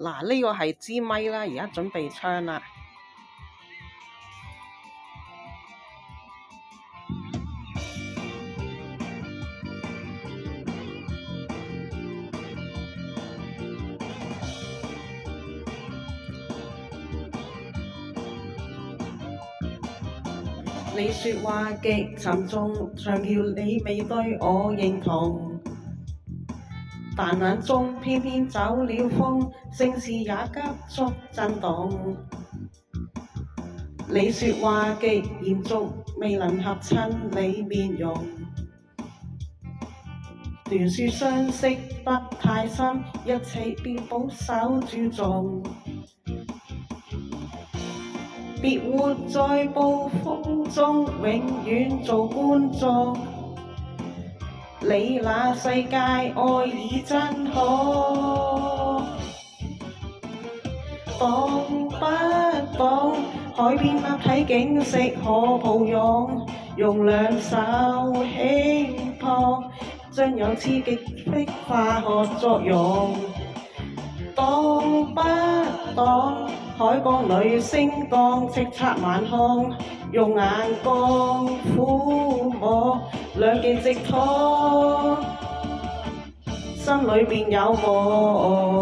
嗱，呢個係支咪啦，而家準備唱啦。你説話極沉重，強調你未對我認同，但眼中偏偏走了風，聲線也急速震動。你説話極嚴重，未能合衬你面容，斷説相識不太深，一切便保守注重。別活在暴風中，永遠做觀眾。你那世界愛已真好，懂不懂？海邊立體景色可抱擁，用兩手輕撲，將有刺激的化學作用。懂不懂？海港裏升降，叱咤晚空，用眼光抚摸，两件直拖，心里边有我。